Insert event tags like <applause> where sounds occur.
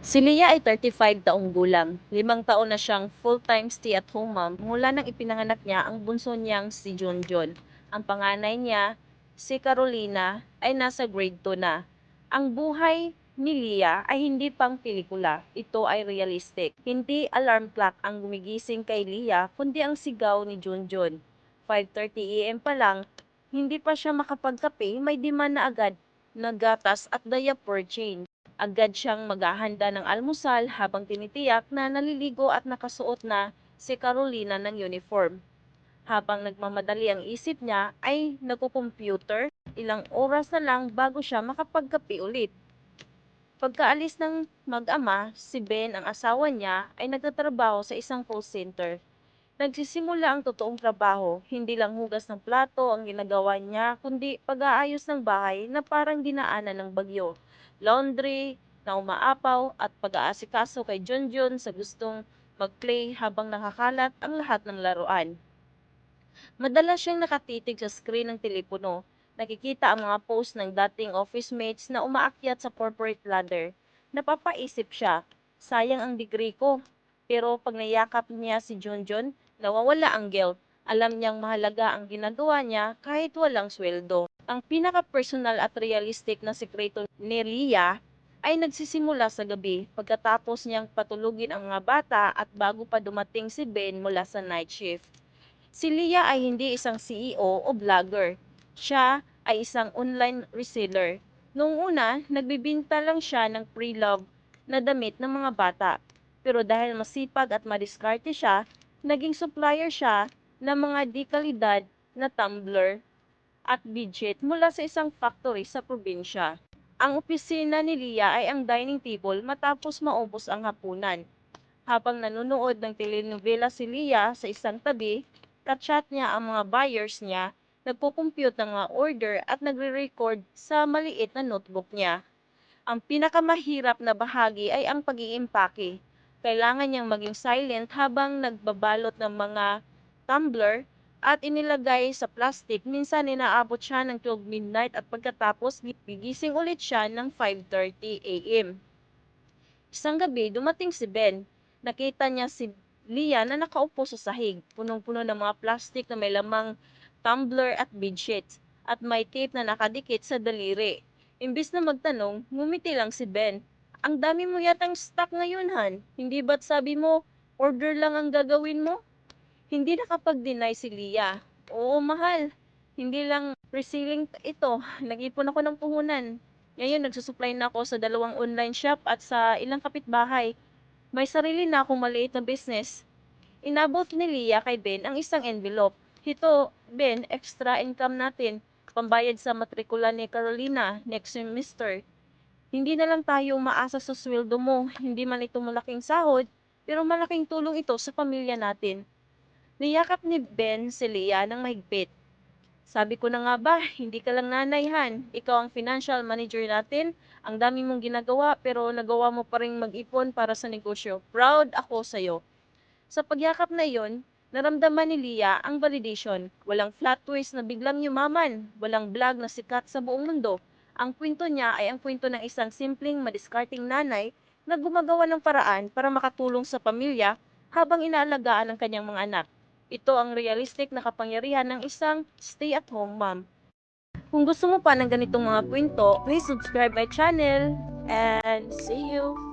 Si Leah ay 35 taong gulang. Limang taon na siyang full-time stay-at-home mom mula nang ipinanganak niya ang bunso niyang si Junjun. Ang panganay niya, si Carolina, ay nasa grade 2 na. Ang buhay ni Leah ay hindi pang pelikula. Ito ay realistic. Hindi alarm clock ang gumigising kay Leah, kundi ang sigaw ni Junjun. 5.30 am pa lang, hindi pa siya makapagkape, may demand na agad ng gatas at diaper change. Agad siyang maghahanda ng almusal habang tinitiyak na naliligo at nakasuot na si Carolina ng uniform. Habang nagmamadali ang isip niya ay nagko-computer, ilang oras na lang bago siya makapagkape ulit. Pagkaalis ng mag-ama, si Ben, ang asawa niya, ay nagtatrabaho sa isang call center. Nagsisimula ang totoong trabaho, hindi lang hugas ng plato ang ginagawa niya, kundi pag-aayos ng bahay na parang dinaanan ng bagyo laundry na umaapaw at pag-aasikaso kay Junjun sa gustong mag-play habang nakakalat ang lahat ng laruan. Madalas siyang nakatitig sa screen ng telepono. Nakikita ang mga post ng dating office mates na umaakyat sa corporate ladder. Napapaisip siya, sayang ang degree ko. Pero pag nayakap niya si Junjun, nawawala ang guilt. Alam niyang mahalaga ang ginagawa niya kahit walang sweldo. Ang pinaka-personal at realistic na sekreto ni Lia ay nagsisimula sa gabi pagkatapos niyang patulugin ang mga bata at bago pa dumating si Ben mula sa night shift. Si Lia ay hindi isang CEO o vlogger. Siya ay isang online reseller. Noong una, nagbibinta lang siya ng pre-love na damit ng mga bata. Pero dahil masipag at madiskarte siya, naging supplier siya ng mga di-kalidad na tumbler at budget mula sa isang factory sa probinsya. Ang opisina ni Lia ay ang dining table matapos maubos ang hapunan. Habang nanonood ng telenovela si Lia sa isang tabi, kachat niya ang mga buyers niya, nagpo-compute ng mga order at nagre-record sa maliit na notebook niya. Ang pinakamahirap na bahagi ay ang pag-iimpake. Kailangan niyang maging silent habang nagbabalot ng mga tumbler at inilagay sa plastic. Minsan inaabot siya ng 12 midnight at pagkatapos gigising ulit siya ng 5.30 a.m. Isang gabi, dumating si Ben. Nakita niya si Lia na nakaupo sa sahig, punong-puno ng mga plastic na may lamang tumbler at bedsheets, at may tape na nakadikit sa daliri. Imbis na magtanong, ngumiti lang si Ben. Ang dami mo yatang stock ngayon, Han. Hindi ba't sabi mo, order lang ang gagawin mo? Hindi nakapag-deny si Lia. Oo, mahal. Hindi lang reselling ito. <laughs> Nag-ipon ako ng puhunan. Ngayon, nagsusupply na ako sa dalawang online shop at sa ilang kapitbahay. May sarili na akong maliit na business. Inabot ni Lia kay Ben ang isang envelope. Ito, Ben, extra income natin. Pambayad sa matrikula ni Carolina next semester. Hindi na lang tayo umaasa sa sweldo mo. Hindi man ito malaking sahod, pero malaking tulong ito sa pamilya natin. Niyakap ni Ben si Lia ng mahigpit. Sabi ko na nga ba, <laughs> hindi ka lang nanayhan. Ikaw ang financial manager natin. Ang dami mong ginagawa pero nagawa mo pa rin mag-ipon para sa negosyo. Proud ako sa'yo. Sa pagyakap na iyon, naramdaman ni Lia ang validation. Walang flat twist na biglang yumaman. Walang vlog na sikat sa buong mundo. Ang kwento niya ay ang kwento ng isang simpleng madiskarting nanay na gumagawa ng paraan para makatulong sa pamilya habang inaalagaan ang kanyang mga anak. Ito ang realistic na kapangyarihan ng isang stay-at-home mom. Kung gusto mo pa ng ganitong mga kwento, please subscribe my channel and see you!